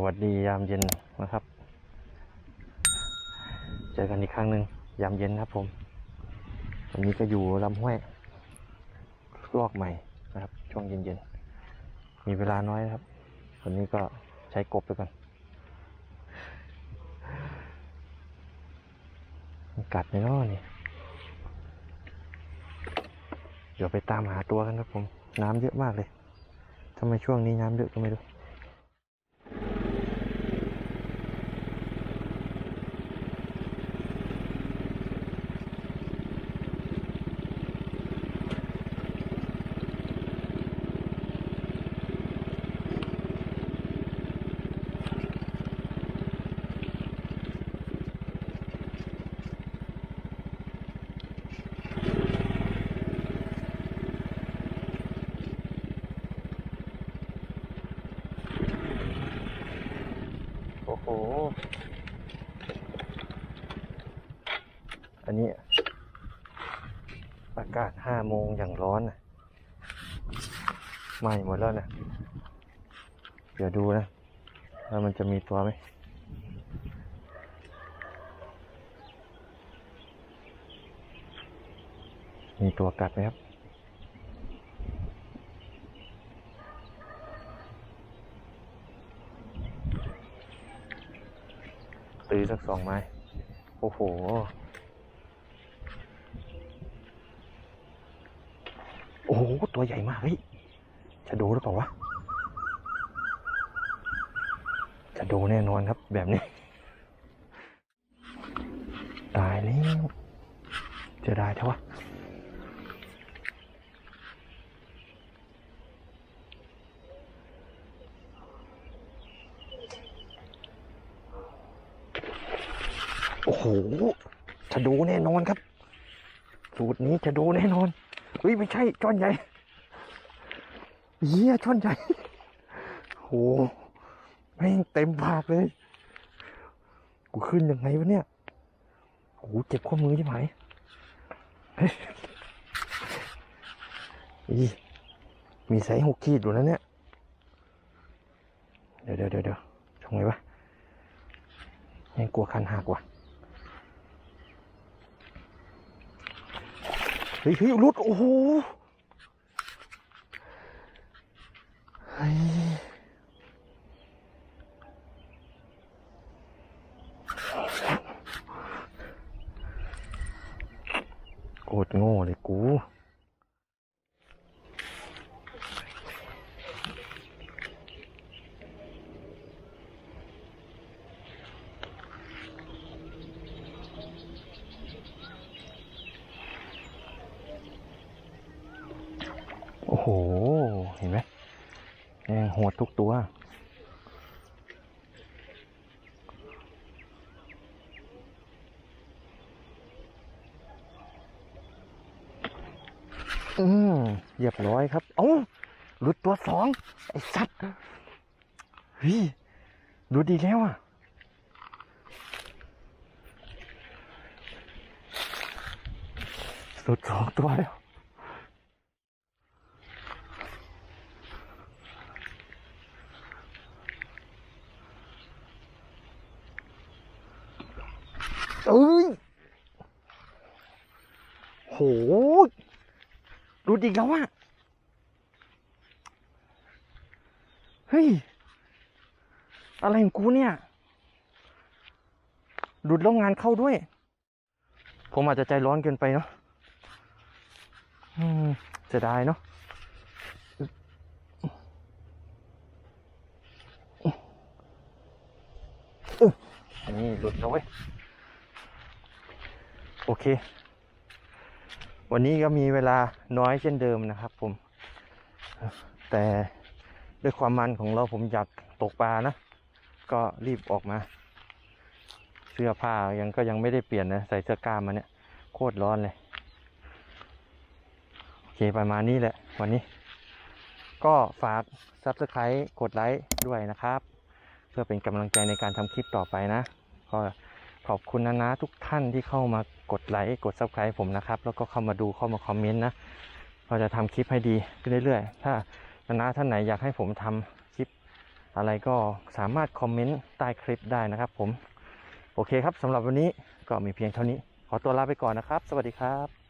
สวัสดียามเย็นนะครับ เจอกันอีกครั้งหนึ่งยามเย็นครับผมวันนี้ก็อยู่ลำห้วยลอกใหม่นะครับ ช่วงเย็นๆ มีเวลาน้อยครับ วันนี้ก็ใช้กบไปก่อนมันกัดในนอนี่ เดี๋ยวไปตามหาตัวกันครับผม น้ำเยอะมากเลยทำไมช่วงนี้น้ำเยอะก็ไม่รู้ อ้โหอันนี้ อากาศห้าโมงอย่างร้อนนะไหม้หมดแล้วนะ เดี๋ยวดูนะว่ามันจะมีตัวไหมมีตัวกัดไหมครับื้อสักสองไม้ โอ้โห โอ้โห ตัวใหญ่มาก เฮ้ย จะดูหรือเปล่าวะ จะดูแน่นอนครับแบบนี้ ตายแล้วจะได้เท่าวะ โหจะดูแน่นอนครับ สูตรนี้จะดูแน่นอนเฮ้ยไม่ใช่จ้อนใหญ่เฮียจ้อนใหญ่โหแม่งเต็มปากเลย กูขึ้นยังไงวะเนี่ยโอ้โหเจ็บข้อมือใช่ไหมเฮ้ยอีมีไซส์หกขีดอยู่แล้วเนี่ยเดี๋ยวเดี๋ยวเดี๋ยวเดี๋ยวทำไงวะยังกลัวคันหักว่ะ เฮ้ยเฮ้ยรุด โอ้โหโคตรโง่เลยกู โอ้โห เห็นไหมแม่งโหดทุกตัว อืมเรียบร้อยครับ เอ้าหลุดตัวสอง ไอ้สัตว์เฮ้ยหลุดอีกแล้วอะหลุดสองตัวแล้ว เอ้ยโหดูดิแล้วว่าเฮ้ย อะไรของกูเนี่ยดูดแล้วงานเข้าด้วย ผมอาจจะใจร้อนเกินไปเนาะอืมจะได้เนาะนี่หลุดแล้วเว้ย โอเค วันนี้ก็มีเวลาน้อยเช่นเดิมนะครับ ผม แต่ด้วยความมันของเราผมอยากตกปลานะ ก็รีบออกมา เสื้อผ้ายังก็ยังไม่ได้เปลี่ยนนะ ใส่เสื้อกล้ามมาเนี่ย โคตรร้อนเลย โอเคประมาณนี้แหละ วันนี้ ก็ฝาก Subscribe กดไลค์ด้วยนะครับ เพื่อเป็นกำลังใจในการทำคลิปต่อไปนะ ก็ ขอบคุณนะนะทุกท่านที่เข้ามากดไลค์กด subscribe ผมนะครับ แล้วก็เข้ามาดูเข้ามาคอมเมนต์นะเราจะทำคลิปให้ดีขึ้นเรื่อยๆ ถ้านะนะท่านไหนอยากให้ผมทำคลิปอะไรก็สามารถคอมเมนต์ใต้คลิปได้นะครับผม โอเคครับสำหรับวันนี้ก็มีเพียงเท่านี้ ขอตัวลาไปก่อนนะครับ สวัสดีครับ